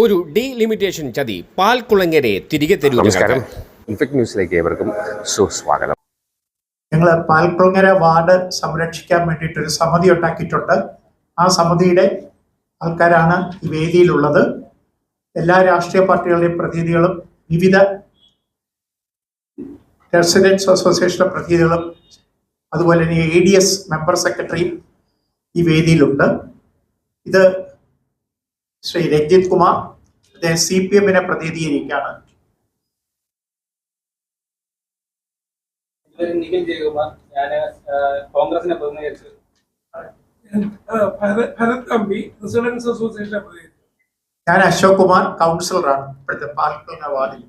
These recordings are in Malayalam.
ഒരു ഡീലിമിറ്റേഷൻ ചതി പാൽക്കുളങ്ങരെ തിരികെ തരൂ നമസ്കാരം. ഇൻഫെക്ട് ന്യൂസിലേക്ക് ഏവർക്കും സുസ്വാഗതം. ഞങ്ങൾ പാൽക്കുളങ്ങര വാർഡ് സംരക്ഷിക്കാൻ വേണ്ടിയിട്ട് ഒരു സമിതി ഉണ്ടാക്കിയിട്ടുണ്ട്. ആ സമിതിയുടെ ആൾക്കാരാണ് ഈ വേദിയിലുള്ളത്. എല്ലാ രാഷ്ട്രീയ പാർട്ടികളുടെയും പ്രതിനിധികളും വിവിധ റെസിഡൻസ് അസോസിയേഷന്റെ പ്രതിനിധികളും അതുപോലെ തന്നെ എ ഡി എസ് മെമ്പർ സെക്രട്ടറിയും ഈ വേദിയിലുണ്ട്. ഇത് ശ്രീ രഞ്ജിത് കുമാർ അദ്ദേഹം സി പി എമ്മിനെ പ്രതിനിധീകരിക്കുകയാണ്. നിഖിൽ ജയകുമാർ ഞാൻ കോൺഗ്രസിനെ പ്രതിനിധീകരിച്ചു ഭരത് തമ്പി റെസിഡൻസ് അസോസിയേഷന്റെ പ്രതിനിധി ഞാൻ അശോക് കുമാർ കൗൺസിലറാണ് ഇപ്പോഴത്തെ പാൽക്കുളങ്ങര വാർഡിൽ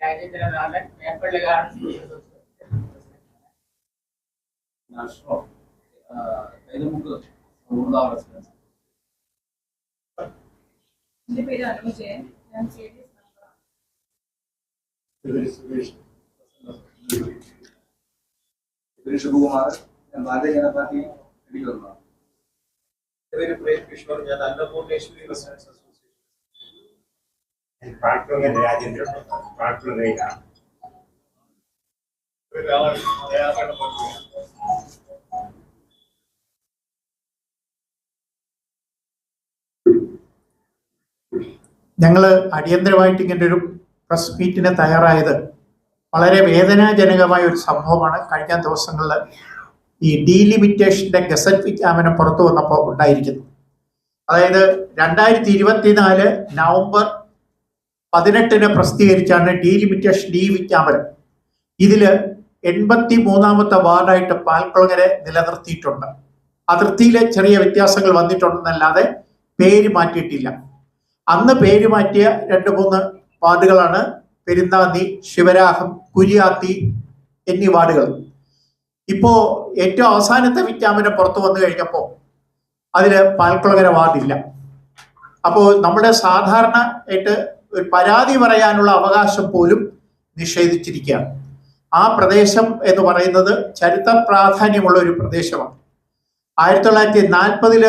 രാജേന്ദ്രനാഥൻ മേപ്പള്ളി ഗാർഡൻസ് എന്റെ പേര് അനുജയൻ ഞാൻ സി ഡി എസ് മെമ്പറാണ് ശിവകുമാർ ഞാൻ ഭാരതീയ ജനതാ പാർട്ടി ഇടയ്ക്ക് വന്നതാണ് ഇവർ പ്രേം കിഷോർ ഞാൻ അന്നപൂർണേശ്വരി റെസിഡൻസ് അസോസിയേഷൻ പാൽക്കുളങ്ങര രാജേന്ദ്രൻ പാൽക്കുളങ്ങരയിലാണ് ഞങ്ങൾ അടിയന്തരമായിട്ട് ഇങ്ങനെ ഒരു പ്രസ് മീറ്റിന് തയ്യാറായത് വളരെ വേദനാജനകമായ ഒരു സംഭവമാണ്. കഴിഞ്ഞ ദിവസങ്ങളിൽ ഈ ഡീലിമിറ്റേഷന്റെ ഗസറ്റ് വിജ്ഞാപനം പുറത്തു വന്നപ്പോൾ ഉണ്ടായിരിക്കുന്നു. അതായത് രണ്ടായിരത്തി ഇരുപത്തിനാല് നവംബർ പതിനെട്ടിന് പ്രസിദ്ധീകരിച്ചാണ് ഡീലിമിറ്റേഷൻ ഡി വിജ്ഞാപനം. ഇതിൽ എൺപത്തി മൂന്നാമത്തെ വാർഡായിട്ട് പാൽക്കുളങ്ങരെ നിലനിർത്തിയിട്ടുണ്ട്. അതിർത്തിയിലെ ചെറിയ വ്യത്യാസങ്ങൾ വന്നിട്ടുണ്ടെന്നല്ലാതെ പേര് മാറ്റിയിട്ടില്ല. അന്ന് പേര് മാറ്റിയ രണ്ട് മൂന്ന് വാർഡുകളാണ് പെരുന്താന്തി ശിവരാഹം കുരിയാത്തി എന്നീ വാർഡുകൾ. ഇപ്പോ ഏറ്റവും അവസാനത്തെ വിജ്ഞാപനം പുറത്തു വന്നു കഴിഞ്ഞപ്പോൾ അതിൽ പാൽക്കുളകര വാർഡില്ല. അപ്പോൾ നമ്മുടെ സാധാരണ ആയിട്ട് ഒരു പരാതി പറയാനുള്ള അവകാശം പോലും നിഷേധിച്ചിരിക്കുകയാണ്. ആ പ്രദേശം എന്ന് പറയുന്നത് ചരിത്ര പ്രാധാന്യമുള്ള ഒരു പ്രദേശമാണ്. ആയിരത്തി തൊള്ളായിരത്തി നാൽപ്പതിൽ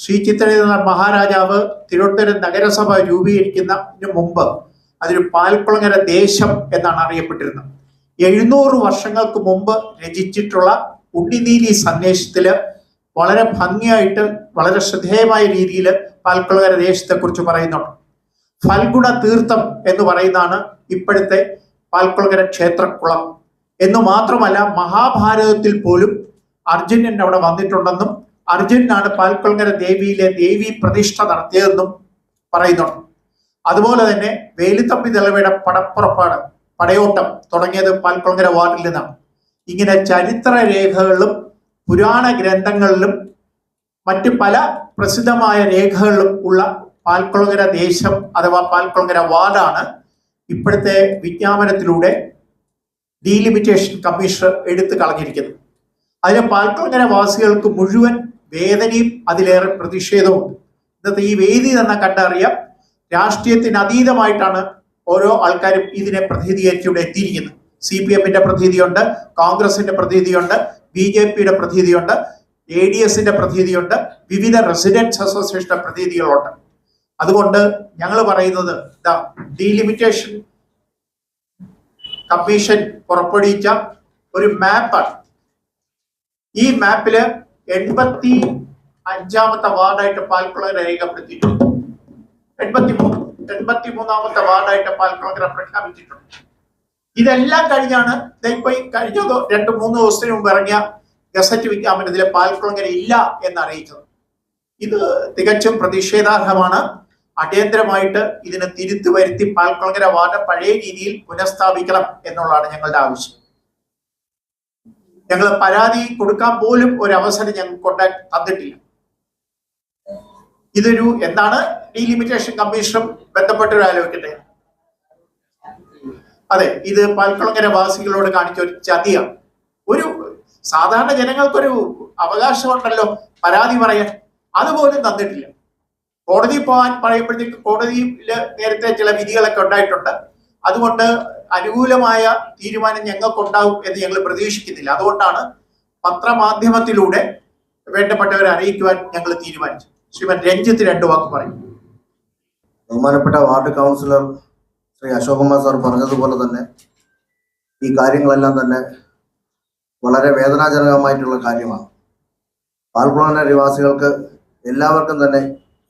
ശ്രീ ചിത്രേന്ദ്ര മഹാരാജാവ് തിരുവനന്തപുരം നഗരസഭ രൂപീകരിക്കുന്നതിന് മുമ്പ് അതൊരു പാൽക്കുളങ്ങര ദേശം എന്നാണ് അറിയപ്പെട്ടിരുന്നത്. എഴുന്നൂറ് വർഷങ്ങൾക്ക് മുമ്പ് രചിച്ചിട്ടുള്ള ഉണ്ണിനീലി സന്ദേശത്തിൽ വളരെ ഭംഗിയായിട്ട് വളരെ ശ്രദ്ധേയമായ രീതിയിൽ പാൽക്കുളങ്ങര ദേശത്തെക്കുറിച്ച് പറയുന്നുണ്ട്. ഫൽഗുണ തീർത്ഥം എന്ന് പറയുന്നതാണ് ഇപ്പോഴത്തെ പാൽക്കുളങ്ങര ക്ഷേത്രക്കുളം. എന്ന് മാത്രമല്ല മഹാഭാരതത്തിൽ പോലും അർജുനൻ അവിടെ വന്നിട്ടുണ്ടെന്നും അർജുനാണ് പാൽക്കുളങ്ങര ദേവിയിലെ ദേവി പ്രതിഷ്ഠ നടത്തിയതെന്നും പറയുന്നുണ്ട്. അതുപോലെ തന്നെ വേലുത്തമ്പി ദളവയുടെ പടപ്പുറപ്പാട് പടയോട്ടം തുടങ്ങിയത് പാൽക്കുളങ്ങര വാർഡിൽ നിന്നാണ്. ഇങ്ങനെ ചരിത്ര രേഖകളിലും പുരാണ ഗ്രന്ഥങ്ങളിലും മറ്റു പല പ്രസിദ്ധമായ രേഖകളിലും ഉള്ള പാൽക്കുളങ്ങര ദേശം അഥവാ പാൽക്കുളങ്ങര വാർഡാണ് ഇപ്പോഴത്തെ വിജ്ഞാപനത്തിലൂടെ ഡീലിമിറ്റേഷൻ കമ്മീഷണർ എടുത്തു കളഞ്ഞിരിക്കുന്നത്. അതിന് പാൽക്കുളങ്ങര വാസികൾക്ക് മുഴുവൻ വേദനയും അതിലേറെ പ്രതിഷേധവുമുണ്ട്. ഇന്നത്തെ ഈ വേദി തന്നെ കണ്ടറിയാം. രാഷ്ട്രീയത്തിന് അതീതമായിട്ടാണ് ഓരോ ആൾക്കാരും ഇതിനെ പ്രതിനിധീകരിച്ച് ഇവിടെ എത്തിയിരിക്കുന്നത്. സി പി എമ്മിന്റെ പ്രതിനിധിയുണ്ട് കോൺഗ്രസിന്റെ പ്രതിനിധിയുണ്ട് ബി ജെ പിയുടെ പ്രതിനിധിയുണ്ട് എ ഡി എസിന്റെ പ്രതിനിധിയുണ്ട് വിവിധ റെസിഡൻസ് അസോസിയേഷന്റെ പ്രതിനിധികളുണ്ട്. അതുകൊണ്ട് ഞങ്ങൾ പറയുന്നത് ഇതാ ഡീലിമിറ്റേഷൻ കമ്മീഷൻ പുറപ്പെടുവിച്ച ഒരു മാപ്പാണ്. ഈ മാപ്പിൽ എൺപത്തി അഞ്ചാമത്തെ വാർഡായിട്ട് പാൽക്കുളങ്ങര രേഖപ്പെടുത്തിയിട്ടുണ്ട്. എൺപത്തി മൂന്ന് എൺപത്തി മൂന്നാമത്തെ വാർഡായിട്ട് പാൽക്കുളങ്ങര പ്രഖ്യാപിച്ചിട്ടുണ്ട്. ഇതെല്ലാം കഴിഞ്ഞാണ് ഇപ്പൊ കഴിഞ്ഞ രണ്ട് മൂന്ന് ദിവസത്തിന് മുമ്പ് ഇറങ്ങിയ ഗസറ്റ് വിജ്ഞാപനത്തിലെ പാൽക്കുളങ്ങര ഇല്ല എന്ന് അറിയിച്ചത് ഇത് തികച്ചും പ്രതിഷേധാർഹമാണ്. അടിയന്തരമായിട്ട് ഇതിനെ തിരുത്തു വരുത്തി പാൽക്കുളങ്ങര വാർഡ് പഴയ രീതിയിൽ പുനഃസ്ഥാപിക്കണം എന്നുള്ളതാണ് ഞങ്ങളുടെ ആവശ്യം. ഞങ്ങൾ പരാതി കൊടുക്കാൻ പോലും ഒരു അവസരം ഞങ്ങൾ കൊണ്ടാ തന്നിട്ടില്ല. ഇതൊരു എന്താണ് ഡീലിമിറ്റേഷൻ കമ്മീഷനും ബന്ധപ്പെട്ടൊരു ആലോചിക്കട്ടെ. അതെ ഇത് പാൽക്കുളങ്ങര വാസികളോട് കാണിച്ച ഒരു ചതിയാണ്. ഒരു സാധാരണ ജനങ്ങൾക്കൊരു അവകാശമുണ്ടല്ലോ പരാതി പറയാൻ. അതുപോലും തന്നിട്ടില്ല. കോടതി പോകാൻ പറയുമ്പോഴത്തേക്ക് കോടതിയിൽ നേരത്തെ ചില വിധികളൊക്കെ ഉണ്ടായിട്ടുണ്ട്. അതുകൊണ്ട് അനുകൂലമായ തീരുമാനം ഞങ്ങൾക്കുണ്ടാവും എന്ന് ഞങ്ങൾ പ്രതീക്ഷിക്കുന്നില്ല. അതുകൊണ്ടാണ് പത്രമാധ്യമത്തിലൂടെ വേണ്ടപ്പെട്ടവരെ അറിയിക്കുവാൻ ഞങ്ങൾ തീരുമാനിച്ചു ശ്രീമൻ രഞ്ജിത്ത് രണ്ടു വാക്ക് പറയും. ബഹുമാനപ്പെട്ട ward councillor Shri Ashok Kumar sir പറഞ്ഞതുപോലെ തന്നെ ഈ കാര്യങ്ങളെല്ലാം തന്നെ വളരെ വേദനാജനകമായിട്ടുള്ള കാര്യമാണ്. പാൽക്കുളങ്ങര നിവാസികൾക്ക് എല്ലാവർക്കും തന്നെ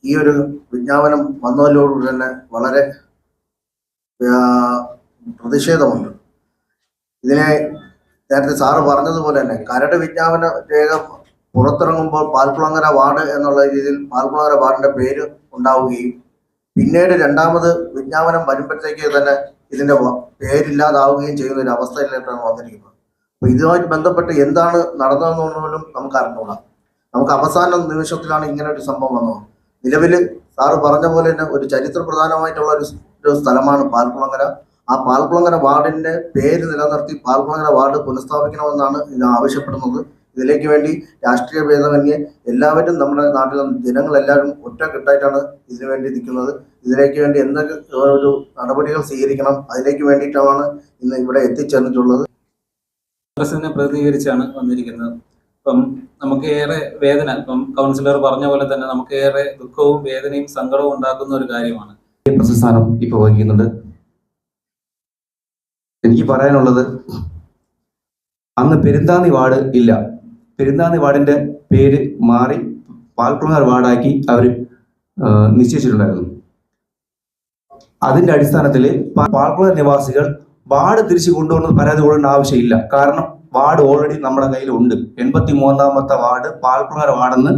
ഈ ഒരു വിജ്ഞാപനം വന്നതിലോടുകൂടി തന്നെ വളരെ പ്രതിഷേധമുണ്ട്. ഇതിനെ നേരത്തെ സാറ് പറഞ്ഞതുപോലെ തന്നെ കരട് വിജ്ഞാപന രേഖ പുറത്തിറങ്ങുമ്പോൾ പാൽക്കുളങ്ങര വാർഡ് എന്നുള്ള രീതിയിൽ പാൽക്കുളങ്ങര വാർഡിന്റെ പേര് ഉണ്ടാവുകയും പിന്നീട് രണ്ടാമത് വിജ്ഞാപനം വരുമ്പോഴത്തേക്ക് തന്നെ ഇതിന്റെ പേരില്ലാതാവുകയും ചെയ്യുന്ന ഒരു അവസ്ഥയിലേക്കാണ് വന്നിരിക്കുന്നത്. അപ്പൊ ഇതുമായിട്ട് ബന്ധപ്പെട്ട് എന്താണ് നടന്നതെന്ന് പോലും നമുക്ക് അറിഞ്ഞുകൂടാം. നമുക്ക് അവസാന നിമിഷത്തിലാണ് ഇങ്ങനെ ഒരു സംഭവം വന്നത്. നിലവിൽ സാറ് പറഞ്ഞ പോലെ തന്നെ ഒരു ചരിത്ര പ്രധാനമായിട്ടുള്ള ഒരു ഒരു സ്ഥലമാണ് പാൽക്കുളങ്ങര. ആ പാൽക്കുളങ്ങര വാർഡിന്റെ പേര് നിലനിർത്തി പാൽക്കുളങ്ങര വാർഡ് പുനഃസ്ഥാപിക്കണമെന്നാണ് ഇത് ആവശ്യപ്പെടുന്നത്. ഇതിലേക്ക് വേണ്ടി രാഷ്ട്രീയ ഭേദമന്യേ എല്ലാവരും നമ്മുടെ നാട്ടിലെ ജനങ്ങളെല്ലാവരും ഒറ്റക്കെട്ടായിട്ടാണ് ഇതിനു വേണ്ടി നിൽക്കുന്നത്. ഇതിലേക്ക് വേണ്ടി എന്തൊക്കെ ഒരു നടപടികൾ സ്വീകരിക്കണം അതിലേക്ക് വേണ്ടിയിട്ടാണ് ഇന്ന് ഇവിടെ എത്തിച്ചേർന്നിട്ടുള്ളത്. കോൺഗ്രസിനെ പ്രതിനിധീകരിച്ചാണ് വന്നിരിക്കുന്നത്. ഇപ്പം നമുക്ക് ഏറെ വേദന ഇപ്പം കൗൺസിലർ പറഞ്ഞ പോലെ തന്നെ നമുക്ക് ഏറെ ദുഃഖവും വേദനയും സങ്കടവും ഉണ്ടാക്കുന്ന ഒരു കാര്യമാണ്. പ്രസ്ഥാനം ഇപ്പൊ വഹിക്കുന്നുണ്ട്. എനിക്ക് പറയാനുള്ളത് അന്ന് പെരുന്താന്നി വാർഡ് ഇല്ല. പെരുന്താന്നി വാർഡിന്റെ പേര് മാറി പാൽക്കുളങ്ങാർ വാർഡാക്കി അവർ നിശ്ചയിച്ചിട്ടുണ്ടായിരുന്നു. അതിന്റെ അടിസ്ഥാനത്തിൽ പാൽക്കുളങ്ങര നിവാസികൾ വാർഡ് തിരിച്ചു കൊണ്ടുവന്ന് പരാതി കൊള്ളേണ്ട ആവശ്യമില്ല. കാരണം വാർഡ് ഓൾറെഡി നമ്മുടെ കയ്യിൽ ഉണ്ട് എൺപത്തി മൂന്നാമത്തെ വാർഡ് പാൽക്കുളങ്ങാർ വാർഡെന്ന്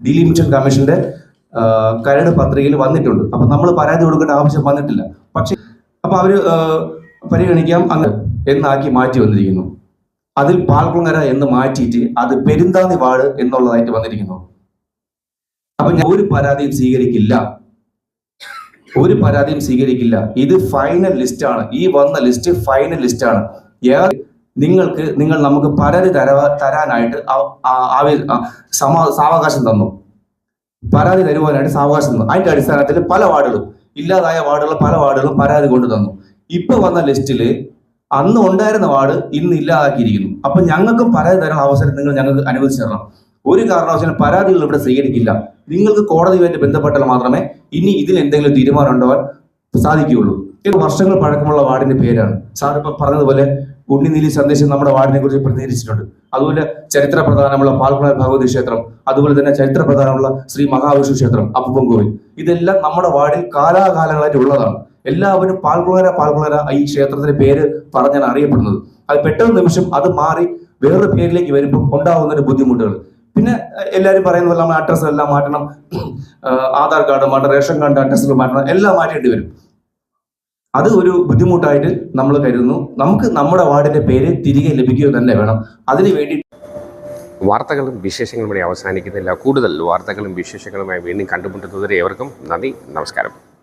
ഡിലിമിറ്റഡ് കമ്മീഷന്റെ കരട് പത്രികയിൽ വന്നിട്ടുണ്ട്. അപ്പൊ നമ്മൾ പരാതി കൊടുക്കേണ്ട ആവശ്യം വന്നിട്ടില്ല. പക്ഷെ അപ്പൊ അവർ പരിഗണിക്കാം അങ്ങ് എന്നാക്കി മാറ്റി വന്നിരിക്കുന്നു. അതിൽ പാൽക്കുളങ്ങര എന്ന് മാറ്റിയിട്ട് അത് പെരുന്താന്തി വാട് എന്നുള്ളതായിട്ട് വന്നിരിക്കുന്നു. അപ്പൊ ഞാൻ ഒരു പരാതിയും സ്വീകരിക്കില്ല. ഒരു പരാതിയും സ്വീകരിക്കില്ല. ഇത് ഫൈനൽ ലിസ്റ്റ് ആണ്. ഈ വന്ന ലിസ്റ്റ് ഫൈനൽ ലിസ്റ്റ് ആണ്. നിങ്ങൾക്ക് നിങ്ങൾ നമുക്ക് പരാതി തരാ തരാനായിട്ട് സാവകാശം തന്നു. പരാതി തരുവാനായിട്ട് സാവകാശം തന്നു. അതിന്റെ അടിസ്ഥാനത്തിൽ പല വാർഡുകളും ഇല്ലാതായ വാർഡുകൾ പല വാർഡുകളും പരാതി കൊണ്ടു തന്നു. ഇപ്പൊ വന്ന ലിസ്റ്റിൽ അന്ന് ഉണ്ടായിരുന്ന വാർഡ് ഇന്ന് ഇല്ലാതാക്കിയിരിക്കുന്നു. അപ്പൊ ഞങ്ങൾക്കും പരാതി തരാൻ അവസരം നിങ്ങൾ ഞങ്ങൾക്ക് അനുവദിച്ചു തരണം. ഒരു കാരണവശാലും പരാതികൾ ഇവിടെ സ്വീകരിക്കില്ല. നിങ്ങൾക്ക് കോടതിയുമായിട്ട് ബന്ധപ്പെട്ടാൽ മാത്രമേ ഇനി ഇതിൽ എന്തെങ്കിലും തീരുമാനം ഉണ്ടാവാൻ സാധിക്കുകയുള്ളൂ. ഇത് വർഷങ്ങൾ പഴക്കമുള്ള വാർഡിന്റെ പേരാണ്. സാർ ഇപ്പൊ പറഞ്ഞതുപോലെ ഉണ്ണിനീലി സന്ദേശം നമ്മുടെ വാർഡിനെ കുറിച്ച് പ്രതികരിച്ചിട്ടുണ്ട് അതുപോലെ ചരിത്ര പ്രധാനമുള്ള പാൽക്കുള ഭഗവതി ക്ഷേത്രം അതുപോലെ തന്നെ ചരിത്ര പ്രധാനമുള്ള ശ്രീ മഹാവിഷ്ണു ക്ഷേത്രം അപ്പുപ്പം കോവിൽ ഇതെല്ലാം നമ്മുടെ വാർഡിൽ കാലാകാലങ്ങളായിട്ട് ഉള്ളതാണ്. എല്ലാവരും പാൽക്കുളര പാൽക്കുളര ഈ ക്ഷേത്രത്തിന്റെ പേര് പറഞ്ഞാണ് അറിയപ്പെടുന്നത്. അത് പെട്ടെന്ന് നിമിഷം അത് മാറി വേറൊരു പേരിലേക്ക് വരുമ്പോൾ ഉണ്ടാകുന്ന ഒരു ബുദ്ധിമുട്ടുകൾ. പിന്നെ എല്ലാവരും പറയുന്ന പോലെ നമ്മൾ അഡ്രസ്സ് എല്ലാം മാറ്റണം. ആധാർ കാർഡ് മാറ്റണം റേഷൻ കാർഡ് അഡ്രസ്സുകൾ മാറ്റണം എല്ലാം മാറ്റേണ്ടി വരും. അത് ഒരു ബുദ്ധിമുട്ടായിട്ട് നമ്മൾ കരുതുന്നു. നമുക്ക് നമ്മുടെ വാർഡിന്റെ പേര് തിരികെ ലഭിക്കുക തന്നെ വേണം. അതിനു വേണ്ടി വാർത്തകളും വിശേഷങ്ങളും അവസാനിക്കുന്നില്ല. കൂടുതൽ വാർത്തകളും വിശേഷങ്ങളുമായി വീണ്ടും കണ്ടുമുട്ടുന്നതുവരെ ഏവർക്കും നന്ദി നമസ്കാരം.